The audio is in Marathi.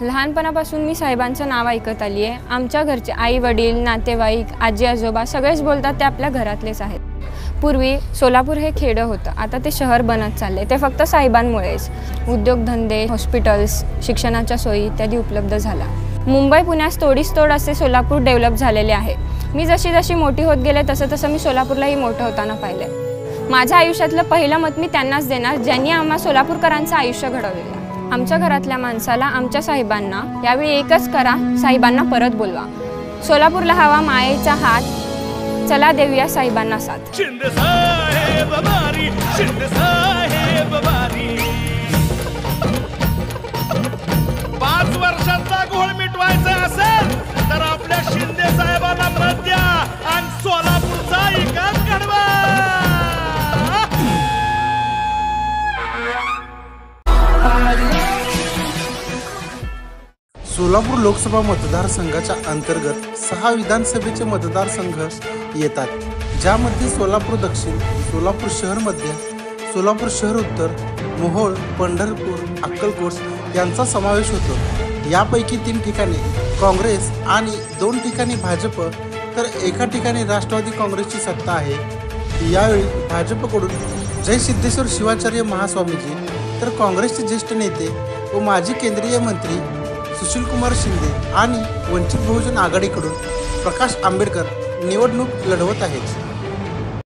लहानपणापासून मी साहेबांचं नाव ऐकत आली आहे. आमच्या घरचे आई वडील नातेवाईक आजी आजोबा सगळेच बोलतात ते आपल्या घरातलेच आहेत. पूर्वी सोलापूर हे खेडं होतं. आता ते शहर बनत चालले ते फक्त साहेबांमुळेच. उद्योगधंदे हॉस्पिटल्स शिक्षणाच्या सोयी इत्यादी उपलब्ध झाला मुंबई पुण्यास तोडीस तोड असे सोलापूर डेव्हलप झालेले आहे. मी जशी जशी मोठी होत गेले तसं तसं मी सोलापूरलाही मोठं होताना पाहिलं माझ्या आयुष्यातलं पहिलं मत मी त्यांनाच देणार ज्यांनी आम्हा सोलापूरकरांचं आयुष्य घडवलेलं आमच्या घरातल्या माणसाला आमच्या साहेबांना यावेळी एकच करा साहेबांना परत बोलवा. सोलापूरला हवा मायेचा हात चला देऊया साहेबांना साथ. सोलापूर लोकसभा मतदारसंघाच्या अंतर्गत सहा विधानसभेचे मतदारसंघ येतात ज्यामध्ये सोलापूर दक्षिण सोलापूर शहर मध्य सोलापूर शहर उत्तर मोहोळ पंढरपूर अक्कलकोट यांचा समावेश होतो. यापैकी तीन ठिकाणी काँग्रेस आणि दोन ठिकाणी भाजप तर एका ठिकाणी राष्ट्रवादी काँग्रेसची सत्ता आहे. यावेळी भाजपकडून जय सिद्धेश्वर शिवाचार्य महास्वामीजी तर काँग्रेसचे ज्येष्ठ नेते व माजी केंद्रीय मंत्री सुशीलकुमार शिंदे आणि वंचित बहुजन आघाडीकडून प्रकाश आंबेडकर निवडणूक लढवत आहेत.